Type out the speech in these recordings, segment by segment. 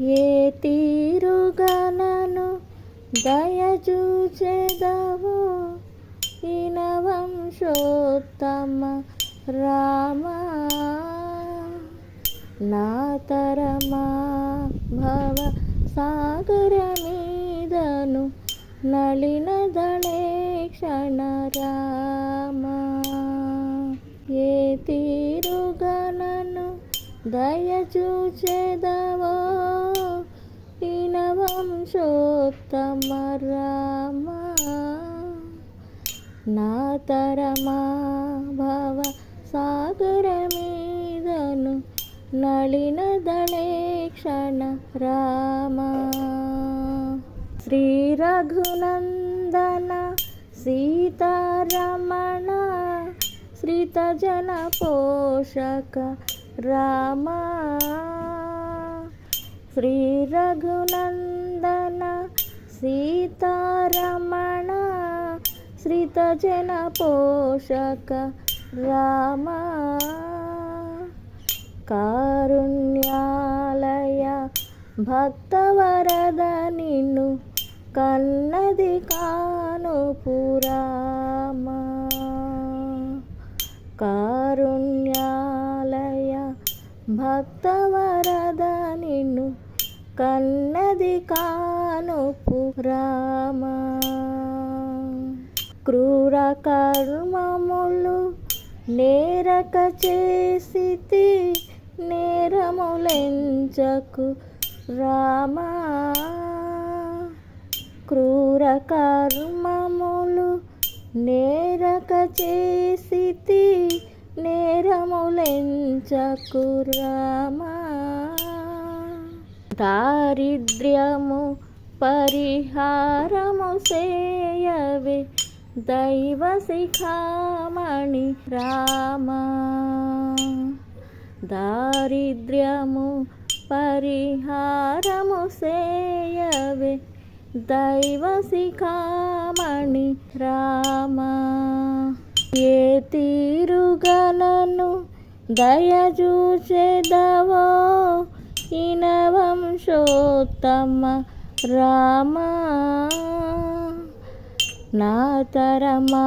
ఏ తీరుగలను దయచూచెదవో? ఇనవంశోత్తమ రామా నా తరమా భవ సాగర మీదను నళిన దళే రా దయచూచెదవో వంశోత్తమ రామ. నాతరమా భవ సాగర మీదను నళిన దళే రామ. శ్రీ రఘునందన సీతారమణ శ్రీతజన పోషక రామా. శ్రీ రఘునందన సీతారమణ శ్రీతజన పోషక రామా. కారుణ్యాలయ భక్తవరద నిన్ను కన్నది కాను పురామా కా భక్తవరద నిన్ను కన్నది కానుపు రామ. క్రూర కర్మములు నేరక చేసితి నేరములెంచకు రామ. క్రూర కర్మము నేరములెంచకు దారిద్ర్యము పరిహారము సేయవే దైవ శిఖామణి రామా. దారిద్ర్యము పరిహారము సేయవే దైవ శిఖామణి రామా. ఏ తీరుగా దయచూచెదవో ఇనవంశోత్తమ రామా. నాతరమా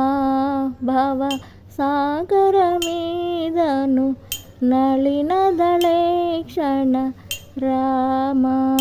భవ సాగర మీదను నళిన దళే క్షణ రామా.